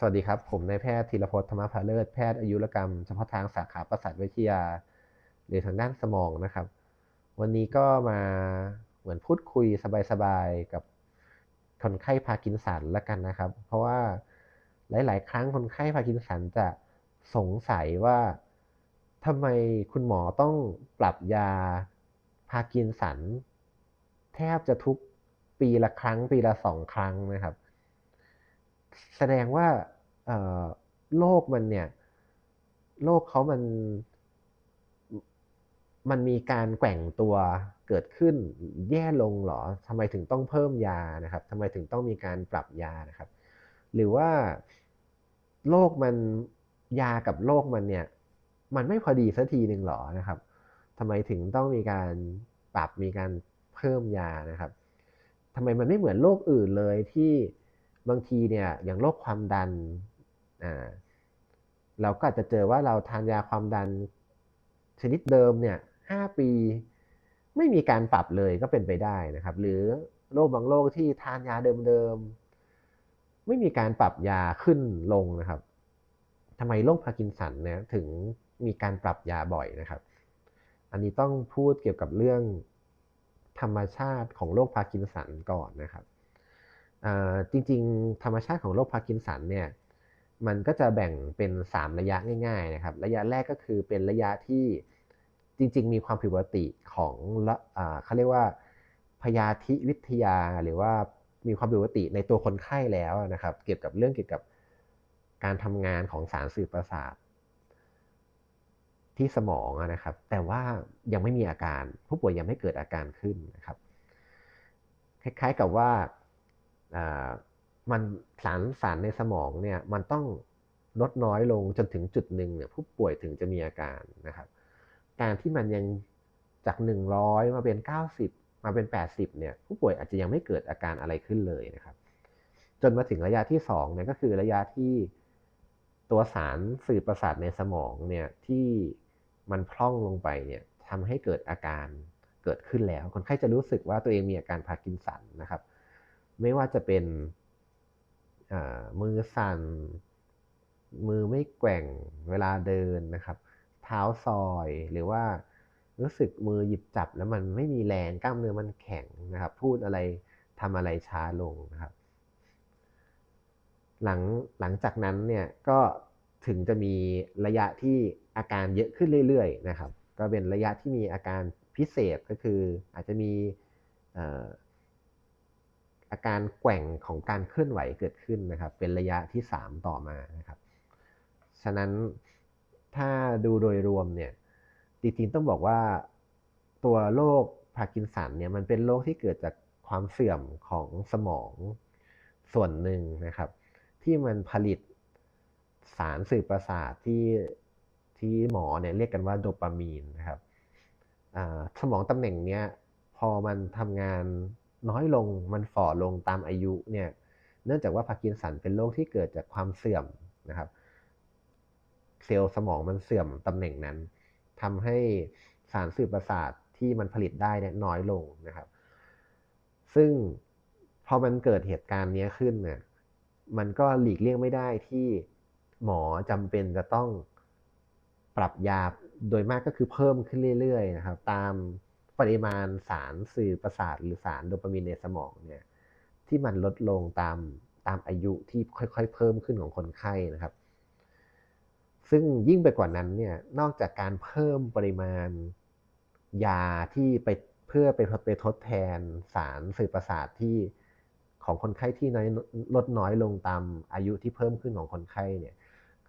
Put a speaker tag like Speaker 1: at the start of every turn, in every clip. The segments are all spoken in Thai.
Speaker 1: สวัสดีครับ ผมนายแพทย์ธีรพจน์ธรรมภาเลิศแพทย์อายุรกรรมเฉพาะทางสาขาประสาทวิทยา หรือทางด้านสมองนะครับ วันนี้ก็มาเหมือนพูดคุยสบายๆกับคนไข้พากินสันแล้วกันนะครับ เพราะว่าหลาย ๆ ครั้งคนไข้พากินสันจะสงสัยว่าทำไมคุณหมอต้องปรับยาพากินสัน แทบจะทุกปีละครั้งปีละสองครั้งนะครับ แสดงว่าโรคมันเนี่ยโรคเขามัน มันมีการแกว่งตัวเกิดขึ้นแย่ลงหรอทำไมถึงต้องเพิ่มยานะครับทำไมถึงต้องมีการปรับยานะครับ หรือว่าโรคมันยากับโรคมันเนี่ย มันไม่พอดีสักทีหนึ่งหรอนะครับทำไมถึงต้องมีการปรับมีการเพิ่มยานะครับทำไมมันไม่เหมือนโรคอื่นเลยที่ บางทีเนี่ยอย่างโรคความดันอ่าเราก็อาจจะเจอว่าเราทานยาความดันชนิดเดิมเนี่ยห้าปี ไม่มีการปรับเลยก็เป็นไปได้นะครับ หรือโรคบางโรคที่ทานยาเดิมๆไม่มีการปรับยาขึ้นลงนะครับทำไมโรคพาร์กินสันเนี่ยถึงมีการปรับยาบ่อยนะครับ อันนี้ต้องพูดเกี่ยวกับเรื่องธรรมชาติของโรคพาร์กินสันก่อนนะครับ จริงๆ ธรรมชาติของโรคพาร์กินสันเนี่ยมันก็จะแบ่งเป็น 3 ระยะง่าย ๆ นะครับ ระยะแรกก็คือเป็นระยะที่จริง ๆ มีความผิดปกติของเขาเรียกว่าพยาธิวิทยาหรือว่ามีความผิดปกติในตัวคนไข้แล้วนะครับ เกี่ยวกับเรื่องเกี่ยวกับการทำงานของสารสื่อประสาทที่สมองนะครับ แต่ว่ายังไม่มีอาการผู้ป่วยยังไม่เกิดอาการขึ้นนะครับ คล้ายๆกับว่า มันสารสารในสมองเนี่ยมันต้องลดน้อยลงจนถึงจุดหนึ่งเนี่ยผู้ป่วยถึงจะมีอาการนะครับ การที่มันยังจาก 100 มาเป็น 90 มาเป็น 80 เนี่ยผู้ป่วยอาจจะยังไม่เกิดอาการอะไรขึ้นเลยนะครับ จนมาถึงระยะที่2เนี่ยก็คือระยะที่ตัวสารสื่อประสาทในสมองเนี่ยที่มันพร่องลงไปเนี่ยทำให้เกิดอาการเกิดขึ้นแล้ว คนไข้จะรู้สึกว่าตัวเองมีอาการพาร์กินสันนะครับ ไม่ว่าจะเป็นมือสั่น มือไม่แกว่งเวลาเดินนะครับ เท้าซอยหรือว่ารู้สึกมือหยิบจับแล้วมันไม่มีแรงกล้ามเนื้อมันแข็งนะครับ พูดอะไรทำอะไรช้าลงนะครับ หลังหลังจากนั้นเนี่ยก็ถึงจะมีระยะที่อาการเยอะขึ้นเรื่อยๆนะครับ ก็เป็นระยะที่มีอาการพิเศษก็คืออาจจะมี อาการแกว่งของการเคลื่อนไหวเกิดขึ้นนะครับ เป็นระยะที่ 3 ต่อมานะครับ ฉะนั้นถ้าดูโดยรวมเนี่ยจริงๆต้องบอกว่าตัวโรคพาร์กินสันเนี่ยมันเป็นโรคที่เกิดจากความเสื่อมของสมองส่วนหนึ่งนะครับ ที่มันผลิตสารสื่อประสาทที่ที่หมอเนี่ยเรียกกันว่าโดปามีนนะครับสมองตำแหน่งเนี้ยพอมันทำงาน น้อยลงมันฝ่อลงตามอายุเนี่ยเนื่องจากว่าพาร์กินสันเป็นโรคที่เกิดจากความเสื่อมนะครับเซลล์สมองมันเสื่อมตำแหน่งนั้นทำให้สารสื่อประสาทที่มันผลิตได้เนี่ยน้อยลงนะครับ ซึ่งพอมันเกิดเหตุการณ์นี้ขึ้นเนี่ยมันก็หลีกเลี่ยงไม่ได้ที่หมอจำเป็นจะต้องปรับยาโดยมากก็คือเพิ่มขึ้นเรื่อยๆนะครับ ตาม ปริมาณสารสื่อประสาทหรือสารโดปามีนในสมองเนี่ยที่มันลดลงตามตามอายุที่ค่อยๆ เพิ่มขึ้นของคนไข้นะครับ ซึ่งยิ่งไปกว่านั้นเนี่ยนอกจากการเพิ่มปริมาณยาที่ไปเพื่อไปไปทดแทนสารสื่อประสาทที่ของคนไข้ที่น้อยลดน้อยลงตามอายุที่เพิ่มขึ้นของคนไข้เนี่ย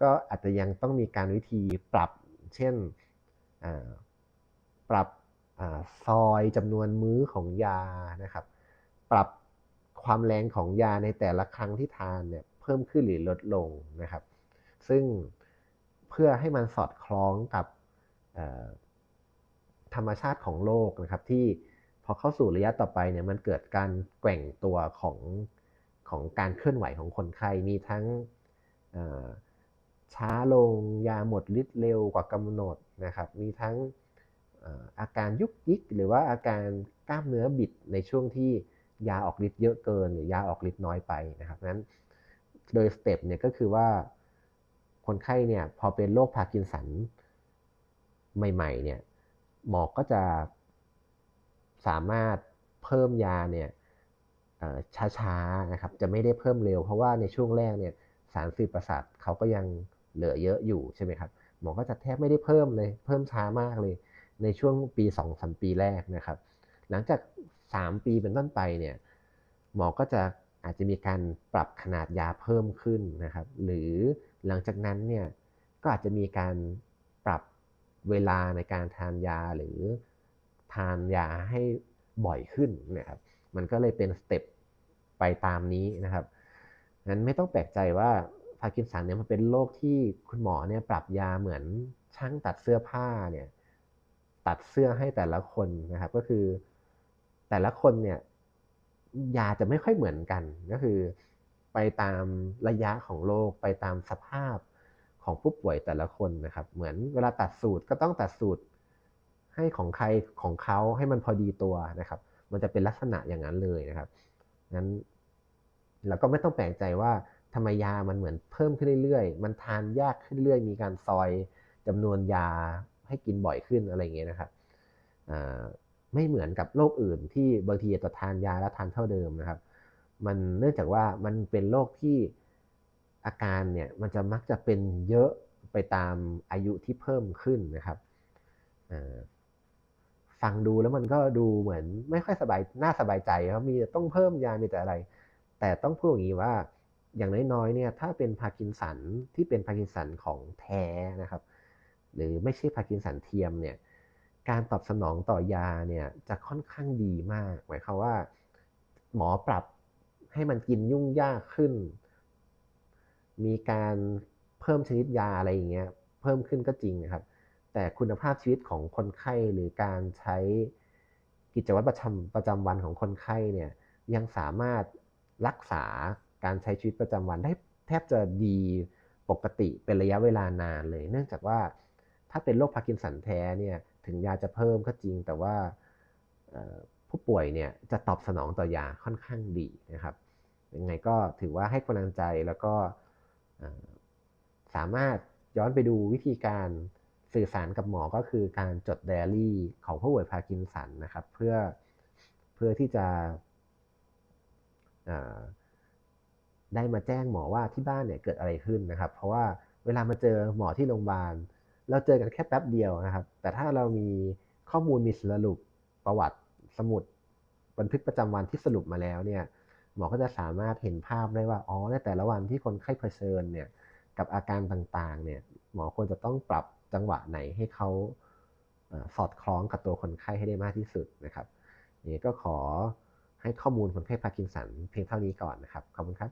Speaker 1: ก็อาจจะยังต้องมีการวิธีปรับ เช่นปรับ ซอยจำนวนมื้อของยานะครับ ปรับความแรงของยาในแต่ละครั้งที่ทานเนี่ยเพิ่มขึ้นหรือลดลงนะครับ ซึ่งเพื่อให้มันสอดคล้องกับธรรมชาติของโลกนะครับที่พอเข้าสู่ระยะต่อไปเนี่ยมันเกิดการแกว่งตัวของของการเคลื่อนไหวของคนไข้มีทั้งช้าลงยาหมดฤทธิ์เร็วกว่ากำหนดนะครับ มีทั้ง อาการยุกยิกหรือว่าอาการกล้ามเนื้อบิดในช่วงที่ยาออกฤทธิ์เยอะเกิน หรือยาออกฤทธิ์น้อยไปนะครับนั้นโดยสเต็ปเนี่ยก็คือว่าคนไข้เนี่ยพอเป็นโรคพาร์กินสันใหม่ๆเนี่ยหมอก็จะสามารถเพิ่มยาเนี่ยช้าๆนะครับจะไม่ได้เพิ่มเร็ว เพราะว่าในช่วงแรกเนี่ยสารสื่อประสาทเขาก็ยังเหลือเยอะอยู่ใช่ไหมครับหมอก็จะแทบไม่ได้เพิ่มเลยเพิ่มช้ามากเลย ในช่วงปี2อสปีแรกนะครับ หลังจาก 3 ปีเป็นต้นไปเนี่ยหมอก็จะอาจจะมีการปรับขนาดยาเพิ่มขึ้นนะครับ หรือหลังจากนั้นเนี่ยก็อาจจะมีการปรับเวลาในการทานยาหรือทานยาให้บ่อยขึ้นนะครับ มันก็เลยเป็นสเต็ปไปตามนี้นะครับนั้นไม่ต้องแปลกใจว่าพาร์กินสันเนี่ยมันเป็นโรคที่คุณหมอเนี่ยปรับยาเหมือนช่างตัดเสื้อผ้าเนี่ย ตัดเสื้อให้แต่ละคนนะครับ ก็คือแต่ละคนเนี่ยยาจะไม่ค่อยเหมือนกันก็คือ ไปตามระยะของโรคไปตามสภาพของผู้ป่วยแต่ละคนนะครับ เหมือนเวลาตัดสูตรก็ต้องตัดสูตรให้ของใครของเขาให้มันพอดีตัวนะครับ มันจะเป็นลักษณะอย่างนั้นเลยนะครับงั้นเราก็ไม่ต้องแปลกใจว่าทำไมยามันเหมือนเพิ่มขึ้นเรื่อยๆ มันทานยากขึ้นเรื่อย มีการซอยจำนวนยา ให้กินบ่อยขึ้นอะไรเงี้ยนะครับไม่เหมือนกับโรคอื่นที่บางทีจะทานยาแล้วทานเท่าเดิมนะครับ มันเนื่องจากว่ามันเป็นโรคที่อาการเนี่ยมันจะมักจะเป็นเยอะไปตามอายุที่เพิ่มขึ้นนะครับฟังดูแล้วมันก็ดูเหมือนไม่ค่อยสบายน่าสบายใจครับมีต้องเพิ่มยามีแต่อะไร แต่ต้องพูดอย่างนี้ว่าอย่างน้อยๆเนี่ยถ้าเป็นพาร์กินสันที่เป็นพาร์กินสันของแท้นะครับ หรือไม่ใช่พาร์กินสันเทียมเนี่ยการตอบสนองต่อยาเนี่ยจะค่อนข้างดีมาก หมายความว่า หมอปรับให้มันกินยุ่งยากขึ้น มีการเพิ่มชนิดยาอะไรอย่างเงี้ยเพิ่มขึ้นก็จริงนะครับ แต่คุณภาพชีวิตของคนไข้หรือการใช้กิจวัตรประจำประจำวันของคนไข้เนี่ยยังสามารถรักษาการใช้ชีวิตประจำวันได้แทบจะดีปกติเป็นระยะเวลานานเลย เนื่องจากว่า ถ้าเป็นโรคพาร์กินสันแท้เนี่ยถึงยาจะเพิ่มก็จริง แต่ว่าผู้ป่วยเนี่ยจะตอบสนองต่อยาค่อนข้างดีนะครับยังไงก็ถือว่าให้กำลังใจแล้วก็สามารถย้อนไปดูวิธีการสื่อสารกับหมอก็คือการจดไดอารี่ของผู้ป่วยพาร์กินสันนะครับ เพื่อเพื่อที่จะได้มาแจ้งหมอว่าที่บ้านเนี่ยเกิดอะไรขึ้นนะครับ เพราะว่าเวลามาเจอหมอที่โรงพยาบาล เราเจอกันแค่แป๊บเดียวนะครับ แต่ถ้าเรามีข้อมูลมีสรุปประวัติสมุดบันทึกประจำวันที่สรุปมาแล้วเนี่ยหมอก็จะสามารถเห็นภาพได้ว่าอ๋อในแต่ละวันที่คนไข้เผชิญเนี่ยกับอาการต่างๆเนี่ยหมอควรจะต้องปรับจังหวะไหนให้เขาสอดคล้องกับตัวคนไข้ให้ได้มากที่สุดนะครับนี่ก็ขอให้ข้อมูลคนไข้พาร์กินสันเพียงเท่านี้ก่อนนะครับขอบคุณครับ